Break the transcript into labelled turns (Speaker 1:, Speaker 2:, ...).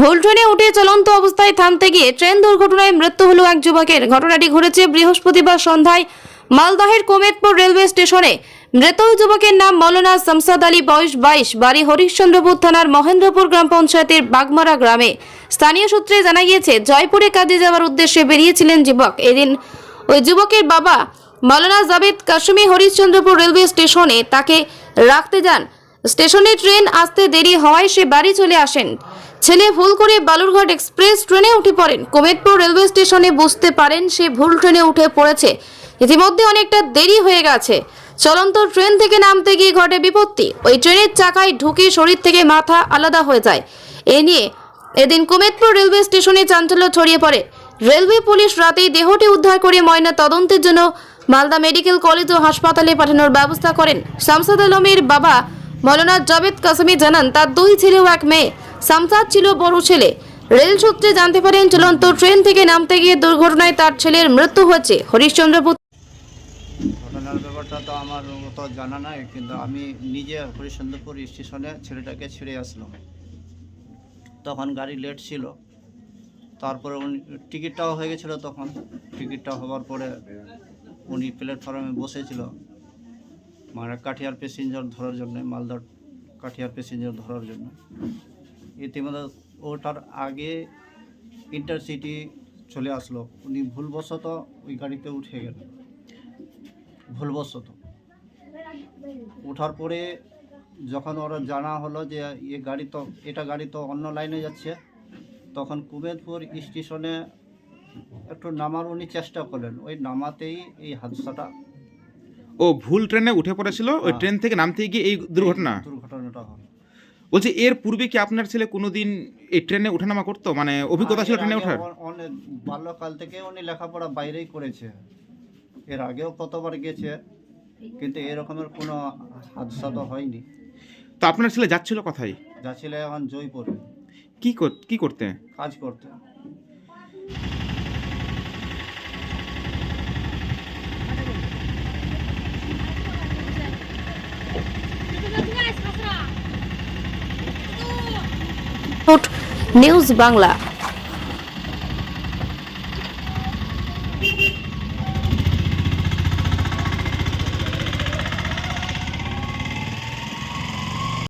Speaker 1: ভুল ট্রেনে উঠে চলন্ত অবস্থায় থামতে গিয়ে ট্রেন দুর্ঘটনায় মৃত্যু হলো এক যুবকের। ঘটনাটি ঘটেছে বৃহস্পতিবার সন্ধ্যায় মালদহের কোমেদপুর রেলওয়ে স্টেশনে। মৃত যুবকের নাম মৌলানা শামসাদ আলী, বয়স বাইশ, বাড়ি হরিশ্চন্দ্রপুর থানার মহেন্দ্রপুর গ্রাম পঞ্চায়েতের বাগমারা গ্রামে। স্থানীয় সূত্রে জানা গিয়েছে, জয়পুরে কাজে যাওয়ার উদ্দেশ্যে বেরিয়েছিলেন যুবক। এদিন ওই যুবকের বাবা মৌলানা জাবেদ কাশ্মী হরিশ্চন্দ্রপুর রেলওয়ে স্টেশনে তাকে রাখতে যান। স্টেশনে ট্রেন আসতে দেরি হওয়ায় সে বাড়ি চলে আসেন। ছেলে ভুল করে বালুরঘাট এক্সপ্রেস ট্রেনে উঠে পড়েন। কোমেদপুর রেলওয়ে স্টেশনে বুঝতে পারেন, সে ভুল ট্রেনে উঠে পড়েছে। ইতিমধ্যে অনেকটা দেরি হয়ে গেছে। চলন্ত ট্রেন থেকে নামতে গিয়ে ঘটে বিপত্তি। ওই ট্রেনের চাকায় ঢুকে শরীর থেকে মাথা আলাদা হয়ে যায়। এ নিয়ে এদিন কুমেদপুর রেলওয়ে স্টেশনে চাঞ্চল্য ছড়িয়ে পড়ে। রেলওয়ে পুলিশ রাতেই দেহটি উদ্ধার করে ময়না তদন্তের জন্য মালদা মেডিকেল কলেজ ও হাসপাতালে পাঠানোর ব্যবস্থা করেন। শামসাদ আলমের বাবা মৌলানা জাভেদ কাসমি জানান, তার দুই ছেলে ও এক মেয়ে। শামসাদ ছিল বড় ছেলে। রেল সূত্রে জানতে পারেন, চলন্ত ট্রেন থেকে নামতে গিয়ে দুর্ঘটনায় তার ছেলের মৃত্যু হয়েছে। হরিশ্চন্দ্রপুর
Speaker 2: ঘটনার ব্যাপারটা তো আমার অত জানা নাই, কিন্তু আমি নিজে হরিশ্চন্দ্রপুর স্টেশনে ছেলেটাকে ছেড়ে আসলাম। তখন গাড়ি লেট ছিল। তারপরে উনি টিকিটটাও হয়ে গেছিল তখন। টিকিটটা হওয়ার পরে উনি প্ল্যাটফর্মে বসেছিল। মানে কাঠিয়ার প্যাসেঞ্জার ধরার জন্য, মালদার কাঠিয়ার প্যাসেঞ্জার ধরার জন্য। ইতিমধ্যে ওটার আগে ইন্টারসিটি চলে আসলো। উনি ভুলবশত ওই গাড়িতে উঠে গেল। ভুলবশত। ওঠার পরে যখন ওরা জানা হলো যে এ গাড়ি তো এটা গাড়ি তো অন্য লাইনে যাচ্ছে তখন কুমেদপুর স্টেশনে একটু নামার উনি চেষ্টা করলেন। ওই নামাতেই এই হাদসাটা
Speaker 3: ও ভুল ট্রেনে উঠে পড়েছিল? ওই
Speaker 2: হ্যাঁ।
Speaker 3: ট্রেন থেকে নামতে গিয়ে এই দুর্ঘটনা?
Speaker 2: হয়
Speaker 3: বলছি এর পূর্বে কি আপনার ছেলে কোনোদিন এই ট্রেনে ওঠানামা করতো? মানে অভিজ্ঞতা ছিল ট্রেনে ওঠার?
Speaker 2: অনেক বাল্যকাল থেকে উনি লেখাপড়া বাইরেই করেছে। এর আগেও কতবার গেছে কিন্তু এরকমের কোনো হাদসা তো হয়নি।
Speaker 3: তো আপনার ছেলে যাচ্ছিল কোথায়?
Speaker 2: যাচ্ছিল এখন জয়পুর।
Speaker 3: কি কর- কি করতে?
Speaker 2: কাজ করতে।
Speaker 1: নিউজ বাংলা।